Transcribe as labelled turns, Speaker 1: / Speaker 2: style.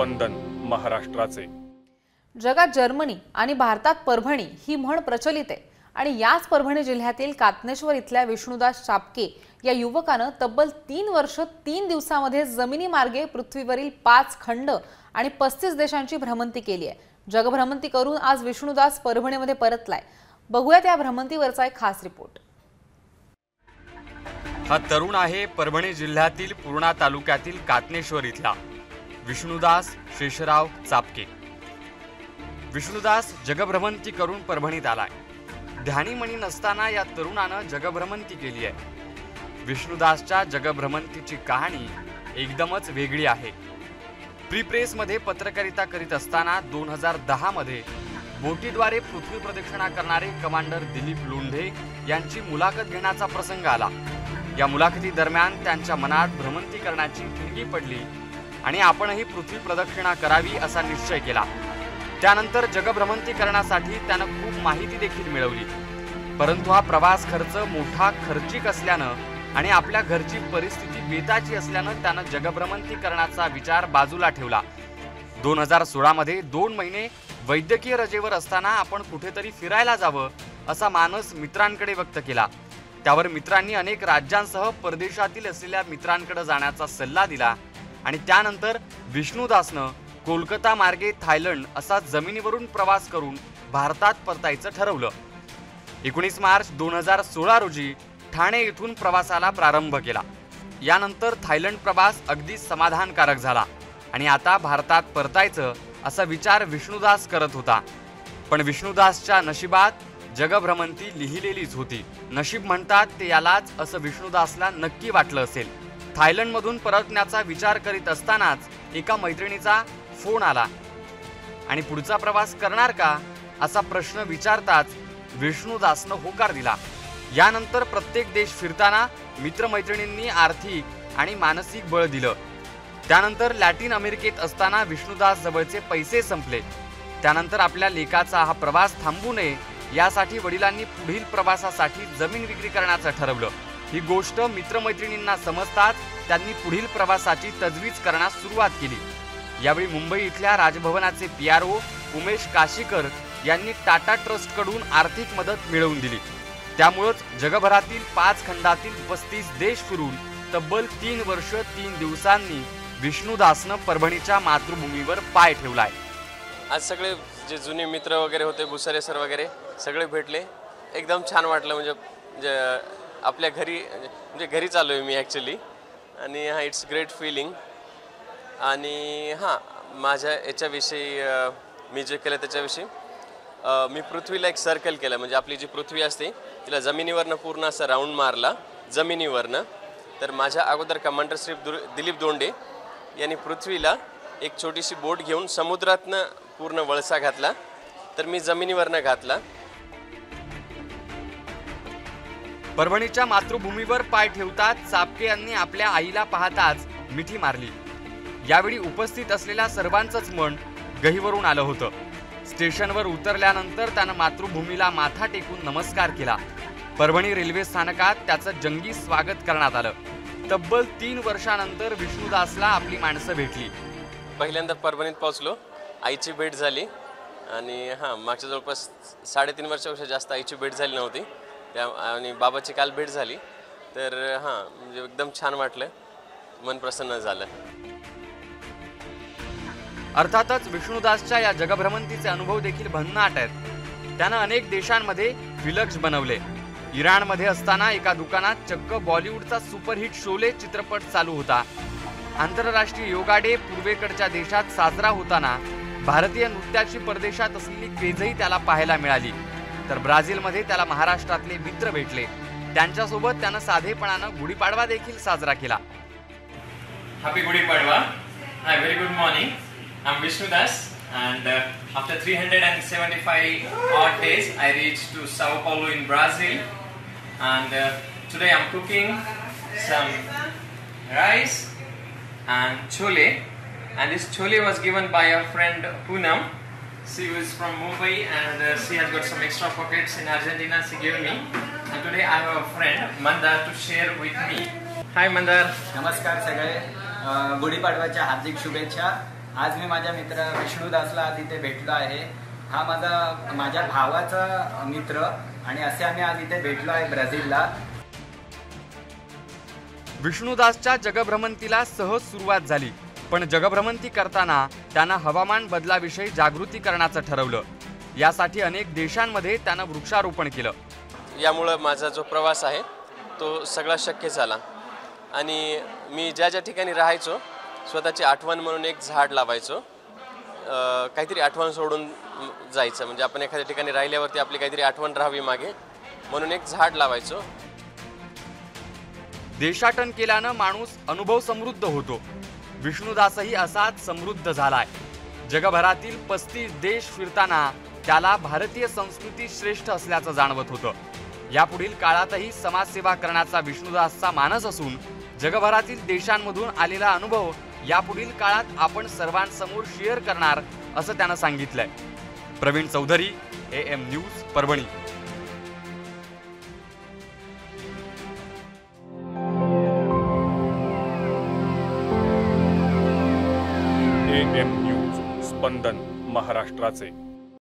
Speaker 1: स्पंदन महाराष्ट्राचे.
Speaker 2: जगात जर्मनी आणि भारतात परभणी ही म्हण प्रचलित आहे. आणि याच परभणी जिल्ह्यातील कातनेश्वर इथल्या विष्णुदास चापके या युवकानं तब्बल तीन वर्ष तीन दिवसामध्ये जमिनी मार्गे पृथ्वीवरील पाच खंड आणि पस्तीस देशांची भ्रमंती केली आहे. जगभ्रमंती करून आज विष्णुदास परभणीमध्ये परतलाय. बघूयात या भ्रमंतीवरचा एक खास रिपोर्ट.
Speaker 3: हा तरुण आहे परभणी जिल्ह्यातील पूर्णा तालुक्यातील कातनेश्वर इथला. विष्णुदास शेषराव चापके. विष्णुदास जगभ्रमंती करून परभणीत आलाय. ध्यानीमणी नसताना या तरुणानं जगभ्रमंती केली आहे. विष्णुदासच्या जगभ्रमंतीची कहाणी एकदमच वेगळी आहे. प्रीप्रेसमध्ये पत्रकारिता करीत असताना दोन हजार दहामध्ये बोटीद्वारे पृथ्वी प्रदक्षिणा करणारे कमांडर दिलीप लोंढे यांची मुलाखत घेण्याचा प्रसंग आला. या मुलाखती दरम्यान त्यांच्या मनात भ्रमंती करण्याची ठिणगी पडली. आणि आपणही पृथ्वी प्रदक्षिणा करावी असा निश्चय केला. त्यानंतर जगभ्रमंती करण्यासाठी त्यानं खूप माहिती देखील मिळवली. परंतु हा प्रवास खर्च मोठा खर्चिक असल्यानं आणि आपल्या घरची परिस्थिती बेताची असल्यानं त्यानं जगभ्रमंती करण्याचा विचार बाजूला ठेवला. दोन हजार सोळामध्ये दोन महिने वैद्यकीय रजेवर असताना आपण कुठेतरी फिरायला जावं असा मानस मित्रांकडे व्यक्त केला. त्यावर मित्रांनी अनेक राज्यांसह परदेशातील असलेल्या मित्रांकडे जाण्याचा सल्ला दिला आणि त्यानंतर विष्णुदासनं कोलकाता मार्गे थायलंड असा जमिनीवरून प्रवास करून भारतात परतायचं ठरवलं. एकोणीस मार्च दोन हजार सोळा रोजी ठाणे येथून प्रवासाला प्रारंभ केला. यानंतर थायलंड प्रवास अगदी समाधानकारक झाला आणि आता भारतात परतायचं असा विचार विष्णुदास करत होता. पण विष्णुदासच्या नशिबात जगभ्रमंती लिहिलेलीच होती. नशीब म्हणतात ते यालाच असं विष्णुदासला नक्की वाटलं असेल. थायलंडमधून परतण्याचा विचार करीत असतानाच एका मैत्रिणीचा फोन आला. आणि पुढचा प्रवास करणार का? असा प्रश्न विचारताच विष्णूदासनं होकार दिला. यानंतर प्रत्येक देश फिरताना मित्रमैत्रिणींनी आर्थिक आणि मानसिक बळ दिलं. त्यानंतर लॅटिन अमेरिकेत असताना विष्णुदास जवळचे पैसे संपले. त्यानंतर आपल्या लेकाचा हा प्रवास थांबू नये यासाठी वडिलांनी पुढील प्रवासासाठी जमीन विक्री करण्याचं ठरवलं. ही गोष्ट मित्रमैत्रिणींना समजताच त्यांनी पुढील प्रवासाची तजवीज करण्यास सुरुवात केली. यावेळी मुंबई इथल्या राजभवनाचे P R O Umesh Kashikar यांनी टाटा ट्रस्टकडून आर्थिक मदत मिळवून दिली. त्यामुळंच जगभरातील पाच खंडातील पस्तीस देश फिरून तब्बल तीन वर्ष तीन दिवसांनी विष्णुदासनं परभणीच्या मातृभूमीवर पाय ठेवलाय.
Speaker 4: आज सगळे जे जुने मित्र वगैरे होते भुसारे सर वगैरे सगळे भेटले. एकदम छान वाटलं म्हणजे आपल्या घरी म्हणजे घरी चाललो आहे मी ॲक्च्युली आणि हा इट्स ग्रेट फिलिंग आणि हां माझ्या याच्याविषयी मी जे केलं त्याच्याविषयी मी पृथ्वीला एक सर्कल केलं. म्हणजे आपली जी पृथ्वी असते तिला जमिनीवरनं पूर्ण असं राऊंड मारला जमिनीवरनं. तर माझ्या अगोदर कमांडर श्री दुर दिलीप दोंडे यांनी पृथ्वीला एक छोटीशी बोट घेऊन समुद्रातनं पूर्ण वळसा घातला. तर मी जमिनीवरनं घातला.
Speaker 3: परभणीच्या मातृभूमीवर पाय ठेवताच चापके यांनी आपल्या आईला पाहताच मिठी मारली. यावेळी उपस्थित असलेल्या सर्वांचंच मन गहीवरून आलं होतं. स्टेशनवर उतरल्यानंतर त्यानं मातृभूमीला माथा टेकून नमस्कार केला. परभणी रेल्वे स्थानकात त्याचं जंगी स्वागत करण्यात आलं. तब्बल तीन वर्षानंतर विष्णुदासला आपली माणसं भेटली.
Speaker 4: पहिल्यांदा परभणीत पोहोचलो. आईची भेट झाली. आणि हां मागच्या जवळपास साडेतीन वर्षापेक्षा जास्त आईची भेट झाली नव्हती. त्या आणि बाबाची काल भेट झाली. तर हां म्हणजे एकदम छान वाटलं. मन प्रसन्न झालं.
Speaker 3: अर्थातच विष्णुदासच्या या जगभ्रमंतीचे अनुभव देखील भन्नाट आहेत. त्यानं अनेक देशांमध्ये विलक्ष बनवले. इराणमध्ये असताना एका दुकानात चक्क बॉलिवूडचा सुपरहिट शोले चित्रपट चालू होता. आंतरराष्ट्रीय योगा डे पूर्वेकडच्या देशात साजरा होताना भारतीय नृत्याची परदेशात असलेली क्रेजही त्याला पाहायला मिळाली. तर ब्राझीलमध्ये त्याला महाराष्ट्रातले मित्र भेटले. त्यांच्यासोबत त्यानं साधेपणानं गुढीपाडवा देखील साजरा केला.
Speaker 5: Happy Gudhipadwa. Hi very good morning I am Vishnudas and after three hundred and seventy five odd days I reach to Sao Paulo in Brazil and today I am cooking some rice and chole and this chole was given by a friend Poonam She was from Mumbai, and uh, she has got some extra pockets in Argentina. She gave me, and today I have a friend Mandar to share with me. Hi Mandar.
Speaker 6: नमस्कार सगळे अ, गुढीपाडव्याच्या हार्दिक शुभेच्छा आज मी माझ्या मित्र विष्णुदासला आज इथे भेटलो आहे हा माझा माझ्या भावाचा मित्र आणि असे आम्ही आज इथे भेटलो आहे ब्राझीलला
Speaker 3: विष्णुदासच्या जगभ्रमंतीला सहज सुरुवात झाली पण जगभ्रमंती करताना त्यानं हवामान बदलाविषयी जागृती करण्याचं ठरवलं. यासाठी अनेक देशांमध्ये त्यानं वृक्षारोपण केलं.
Speaker 4: यामुळं माझा जो प्रवास आहे तो सगळा शक्य झाला. आणि मी ज्या ज्या ठिकाणी राहायचो स्वतःची आठवण म्हणून एक झाड लावायचो. काहीतरी आठवण सोडून जायचं. म्हणजे आपण एखाद्या ठिकाणी राहिल्यावरती आपली काहीतरी आठवण राहावी मागे म्हणून एक झाड लावायचो.
Speaker 3: देशाटन केल्यानं माणूस अनुभव समृद्ध होतो. विष्णुदासही असाच समृद्ध झालाय. जगभरातील पस्तीस देश फिरताना त्याला भारतीय संस्कृती श्रेष्ठ असल्याचं जाणवत होतं. यापुढील काळातही समाजसेवा करण्याचा विष्णुदासचा मानस असून जगभरातील देशांमधून आलेला अनुभव यापुढील काळात आपण सर्वांसमोर शेअर करणार असं त्यानं सांगितलंय. Pravin Chaudhari A M news Parbhani.
Speaker 1: महाराष्ट्राचे.